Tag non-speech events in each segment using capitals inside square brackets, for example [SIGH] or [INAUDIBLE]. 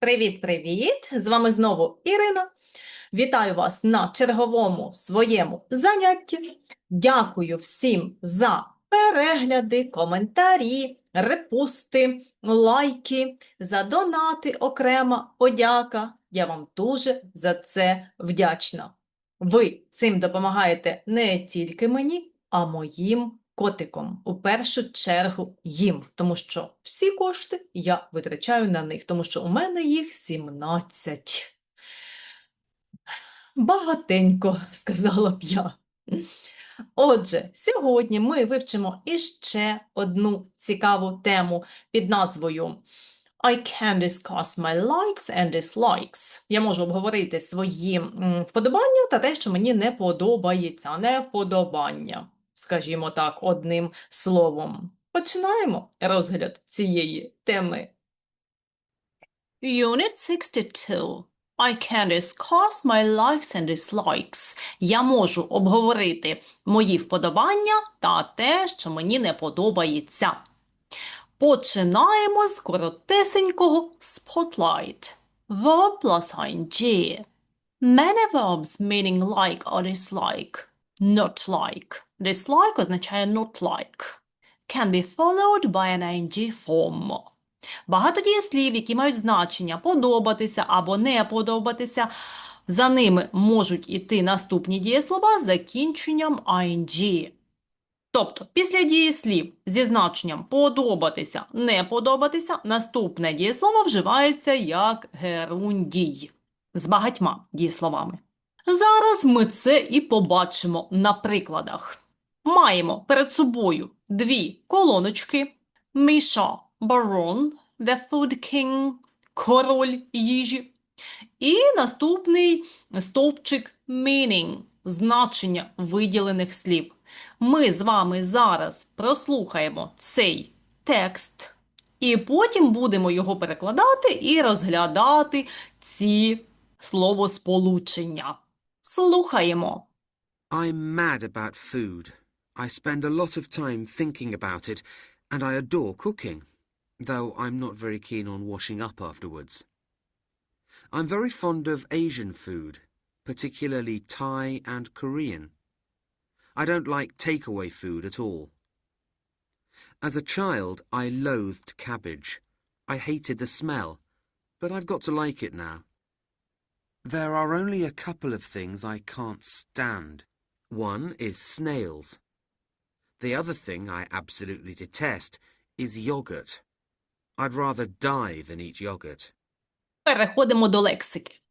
Привіт-привіт! З вами знову Ірина. Вітаю вас на черговому своєму занятті. Дякую всім за перегляди, коментарі, репости, лайки, за донати окрема подяка. Я вам дуже за це вдячна. Ви цим допомагаєте не тільки мені, а моїм котиком. У першу чергу їм, тому що всі кошти я витрачаю на них, тому що у мене їх 17. Багатенько, [LAUGHS] сказала б я. Отже, сьогодні ми вивчимо іще одну цікаву тему під назвою I can discuss my likes and dislikes. Я можу обговорити свої вподобання та те, що мені не подобається, не вподобання, скажімо так, одним словом. Починаємо розгляд цієї теми. Unit 62. I can discuss my likes and dislikes. Я можу обговорити мої вподобання та те, що мені не подобається. Починаємо з коротесенького spotlight. Verb plus ing. Many verbs meaning like or dislike. Not like. Dislike означає not like. Can be followed by an ing form. Багато дієслів, які мають значення подобатися або не подобатися, за ними можуть іти наступні дієслова з закінченням ing. Тобто, після дієслів зі значенням подобатися, не подобатися, наступне дієслово вживається як герундій з багатьма дієсловами. Зараз ми це і побачимо на прикладах. Маємо перед собою дві колоночки. Міша Барон, The Food King, король їжі. І наступний стовпчик meaning, значення виділених слів. Ми з вами зараз прослухаємо цей текст, і потім будемо його перекладати і розглядати ці словосполучення. Слухаємо. I'm mad about food. I spend a lot of time thinking about it, and I adore cooking, though I'm not very keen on washing up afterwards. I'm very fond of Asian food, particularly Thai and Korean. I don't like takeaway food at all. As a child, I loathed cabbage. I hated the smell, but I've got to like it now. There are only a couple of things I can't stand. One is snails. The other thing I absolutely detest is yogurt. I'd rather die than eat yogurt. Переходимо до лексики.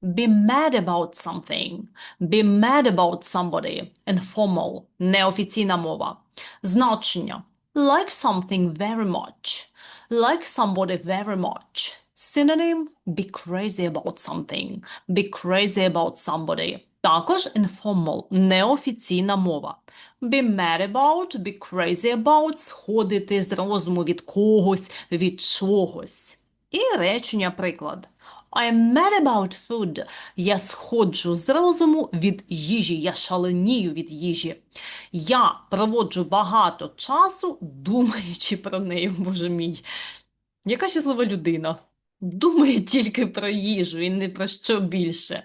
Be mad about something. Be mad about somebody. Informal. Неофіційна мова. Значення. Like something very much. Like somebody very much. Synonym. Be crazy about something. Be crazy about somebody. Також informal. Неофіційна мова. Be mad about, be crazy about, сходити з розуму від когось, від чогось. І речення приклад. I'm mad about food. Я сходжу з розуму від їжі, я шаленію від їжі. Я проводжу багато часу, думаючи про неї, боже мій. Яка щаслива людина. Думає тільки про їжу і не про що більше.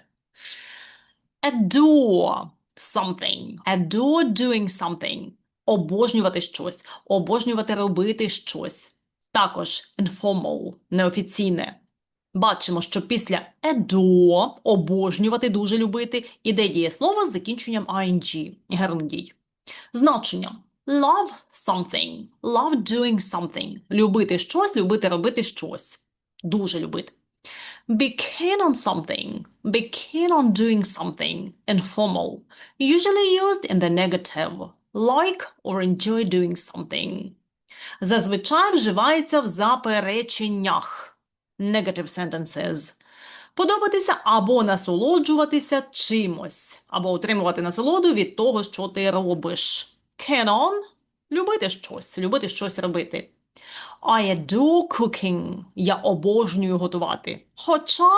Adore something. Adore doing something. Обожнювати щось, обожнювати робити щось. Також informal, неофіційне. Бачимо, що після adore, обожнювати, дуже любити, іде дієслово з закінченням ing, герундій. Значення love something, love doing something. Любити щось, любити робити щось. Дуже любити. Be keen on something. Be keen on doing something. Informal. Usually used in the negative. Like or enjoy doing something. Зазвичай вживається в запереченнях. Negative sentences. Подобатися або насолоджуватися чимось, або отримувати насолоду від того, що ти робиш. Keen on – любити щось, любити щось робити. I adore cooking. Я обожнюю готувати. Хоча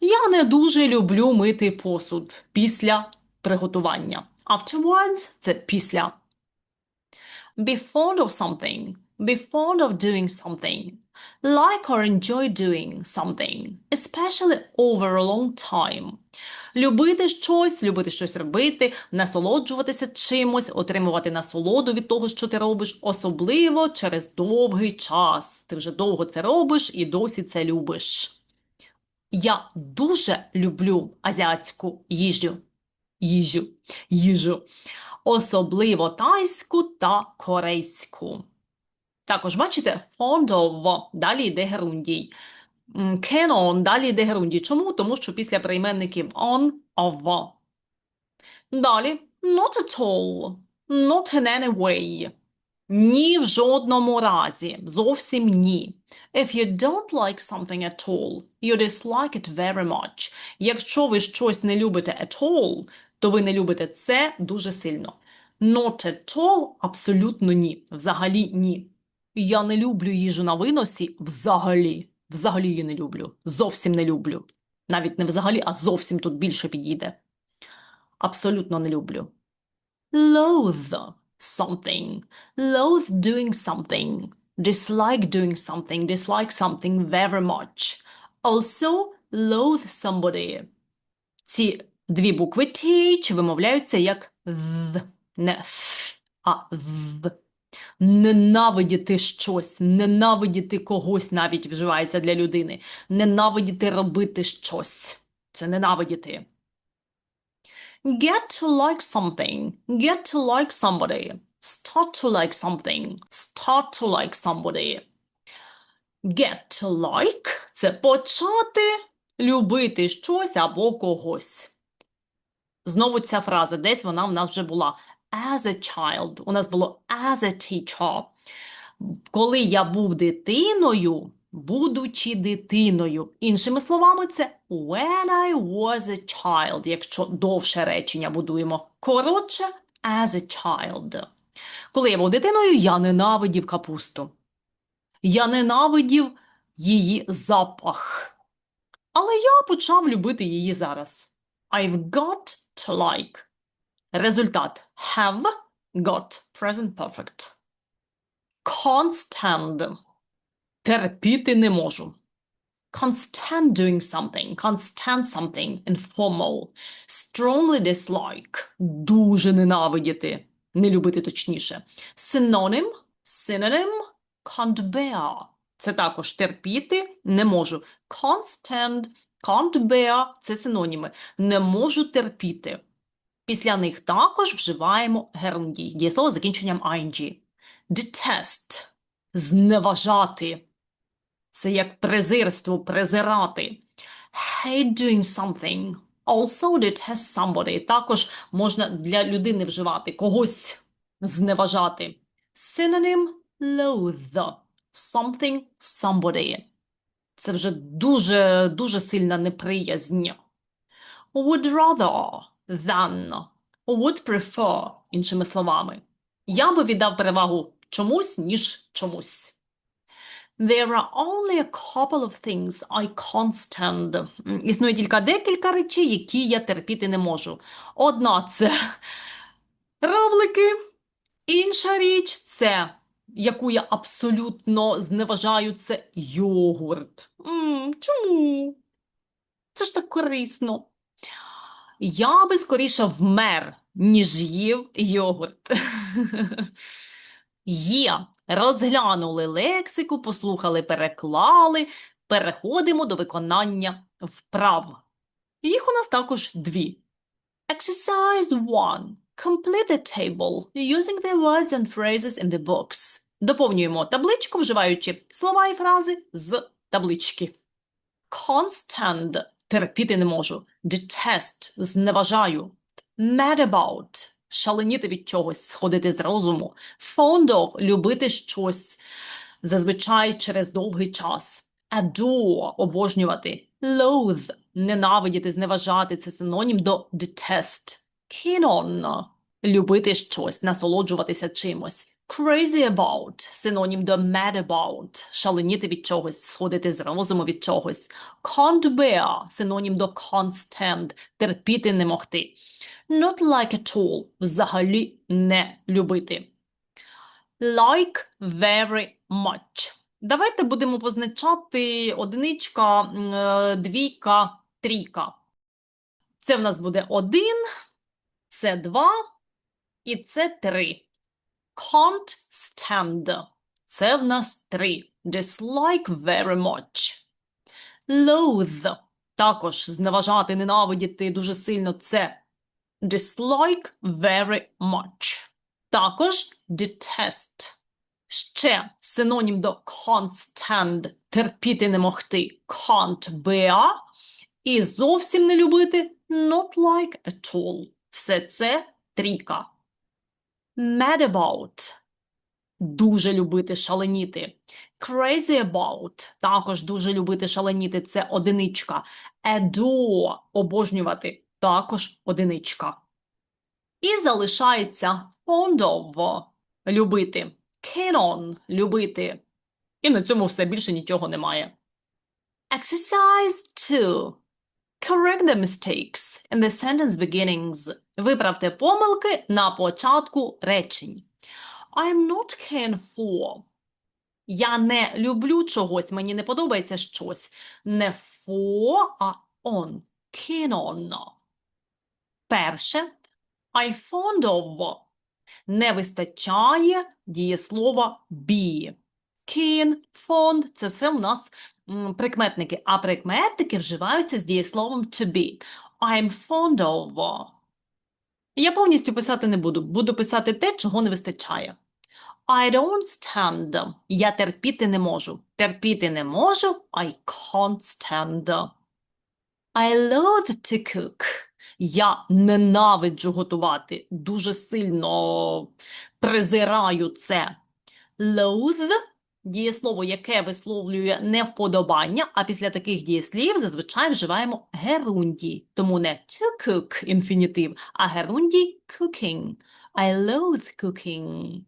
я не дуже люблю мити посуд після приготування. Afterwards – це після. Be fond of something. Be fond of doing something. Like or enjoy doing something, especially over a long time. Любити щось, любити щось робити, насолоджуватися чимось, отримувати насолоду від того, що ти робиш, особливо через довгий час. Ти вже довго це робиш і досі це любиш. Я дуже люблю азіатську їжу. Їжу. Їжу. Особливо тайську та корейську. Також бачите, of, далі йде герундій. On, далі йде герундій. Чому? Тому що після прийменників on, of. Далі, not at all, not in any way. Ні в жодному разі, зовсім ні. If you don't like something at all, you dislike it very much. Якщо ви щось не любите at all, то ви не любите це дуже сильно. Not at all – абсолютно ні. Взагалі ні. Я не люблю їжу на виносі взагалі. Взагалі її не люблю. Зовсім не люблю. Навіть не взагалі, а зовсім тут більше підійде. Абсолютно не люблю. Loathe something. Loathe doing something. Dislike doing something. Dislike something very much. Also, loathe somebody. Ці дві букви th вимовляються як «th», не «th», а «th». Ненавидіти щось, ненавидіти когось навіть вживається для людини. Ненавидіти робити щось. Це ненавидіти. Get to like something. Get to like somebody. Start to like something. Start to like somebody. Get to like – це почати любити щось або когось. Знову ця фраза, десь вона в нас вже була. As a child. У нас було as a teacher. Коли я був дитиною, будучи дитиною. Іншими словами, це when I was a child, якщо довше речення будуємо. Коротше, as a child. Коли я був дитиною, я ненавидів капусту. Я ненавидів її запах. Але я почав любити її зараз. I've got to like. Результат have got present perfect. Can't stand. Терпіти не можу. Can't stand doing something. Can't stand something informal. Strongly dislike. Дуже ненавидіти. Не любити точніше. Synonym. Synonym. Can't bear. Це також терпіти не можу. Can't stand. Can't bear – це синоніми. Не можу терпіти. Після них також вживаємо герундій. Дієслово з закінченням ing. Detest – зневажати. Це як презирство, презирати. Hate doing something. Also detest somebody. Також можна для людини вживати, когось зневажати. Synonym loathe. Something, somebody. Це вже дуже, дуже сильна неприязнь. Would rather than. Would prefer, іншими словами. Я би віддав перевагу чомусь, ніж чомусь. There are only a couple of things I can't stand. Існує тільки декілька речей, які я терпіти не можу. Одна це равлики, інша річ це, яку я абсолютно зневажаю, це йогурт. М, чому? Це ж так корисно. Я би скоріше вмер, ніж їв йогурт. [LAUGHS] Є. Розглянули лексику, послухали, переклали. Переходимо до виконання вправ. Їх у нас також дві. Exercise 1. Complete the table using the words and phrases in the books. Доповнюємо табличку, вживаючи слова і фрази з таблички. Can't stand – терпіти не можу. Detest – зневажаю. Mad about – шаленіти від чогось, сходити з розуму. Fond of – любити щось, зазвичай через довгий час. Adore – обожнювати. Loathe – ненавидіти, зневажати. Це синонім до detest. Keen on – любити щось, насолоджуватися чимось. Crazy about – синонім до mad about – шаленіти від чогось, сходити з розуму від чогось. Can't bear – синонім до can't stand – терпіти не могти. Not like at all – взагалі не любити. Like very much Давайте будемо позначати одиничка, е, двійка, трійка. Це в нас буде один, це два і це три. Can't stand. Це в нас три. Dislike very much. Loathe. Також зневажати, ненавидіти дуже сильно це dislike very much. Також detest. Ще синонім до can't stand – терпіти не могти, can't bear. І зовсім не любити not like at all. Все це трійка. Mad about – дуже любити, шаленіти. Crazy about – також дуже любити, шаленіти. Це одиничка. Adore – обожнювати. Також одиничка. І залишається fond of – любити. On – любити. І на цьому все більше нічого немає. Exercise 2. Correct the mistakes in the sentence beginnings. Виправте помилки на початку речень. I'm not keen for. Я не люблю чогось, мені не подобається щось. Не for, а on. Keen on. Перше. I fond of. Не вистачає дієслова be. Keen, fond – це все у нас прикметники, а прикметники вживаються з дієсловом to be. I'm fond of. Я повністю писати не буду. Буду писати те, чого не вистачає. I don't stand. Я терпіти не можу. Терпіти не можу. I can't stand. I loathe to cook. Я ненавиджу готувати. Дуже сильно презираю це. Loathe – дієслово, яке висловлює невподобання, а після таких дієслів зазвичай вживаємо герундій. Тому не to cook – інфінітив, а герундій – cooking. I loathe cooking.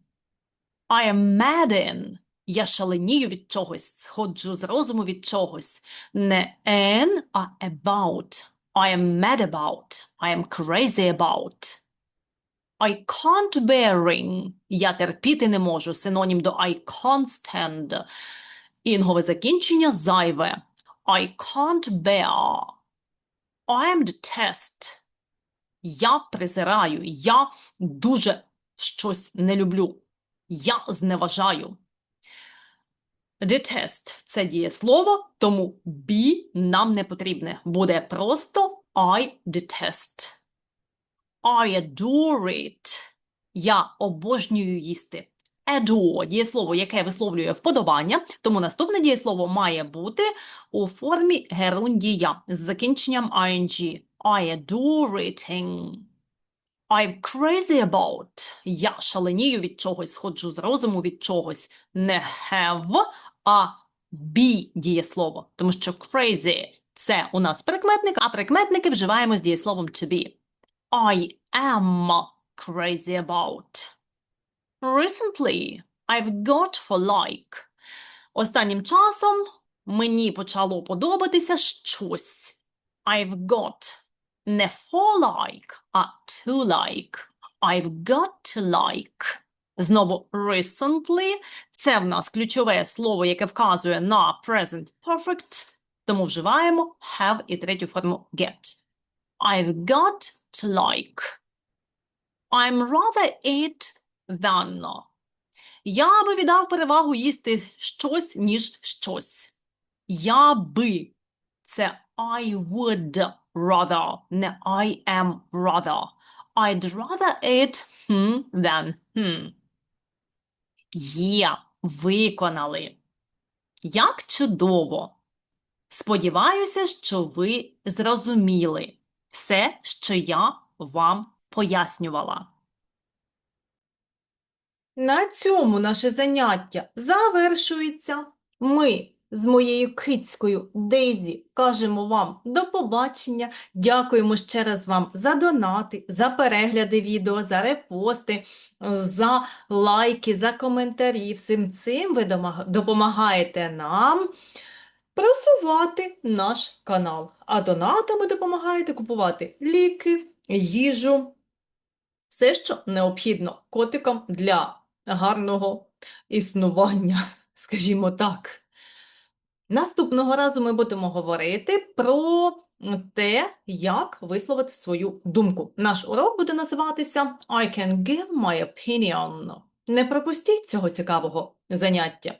I am mad in. Я шаленію від чогось, сходжу з розуму від чогось. Не in, а about. I am mad about. I am crazy about. I can't bearing. Я терпіти не можу. Синонім до I can't stand. Інгове закінчення зайве. I can't bear. I am detest. Я презираю. Я дуже щось не люблю. Я зневажаю. Detest – це дієслово, тому be нам не потрібне. Буде просто I detest. I adore it. Я обожнюю їсти. Adore – дієслово, яке висловлює вподобання, тому наступне дієслово має бути у формі герундія з закінченням ing. I adore eating. I'm crazy about. Я шаленію від чогось, сходжу з розуму від чогось. Не have, а be дієслово. Тому що crazy – це у нас прикметник, а прикметники вживаємо з дієсловом to be. I am crazy about. Recently, I've got for like. Останнім часом мені почало подобатися щось. I've got не for like, а to like. I've got to like. Знову recently – це в нас ключове слово, яке вказує на present perfect, тому вживаємо have і третю форму get. I've got like. I'm rather eat than. Я би віддав перевагу їсти щось, ніж щось. Я би. Це I would rather, не I am rather. I'd rather eat hmm than hmm. Є, виконали. Як чудово! Сподіваюся, що ви зрозуміли все, що я вам пояснювала. На цьому наше заняття завершується. Ми з моєю кицькою Дейзі кажемо вам до побачення. Дякуємо ще раз вам за донати, за перегляди відео, за репости, за лайки, за коментарі. Всім цим ви допомагаєте нам просувати наш канал. А донатами допомагаєте купувати ліки, їжу, все, що необхідно котикам для гарного існування. [LAUGHS] скажімо так. Наступного разу ми будемо говорити про те, як висловити свою думку. Наш урок буде називатися I can give my opinion. Не пропустіть цього цікавого заняття.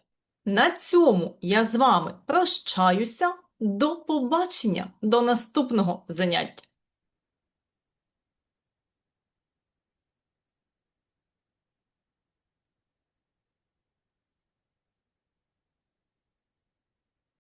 На цьому я з вами прощаюся. До побачення, до наступного заняття.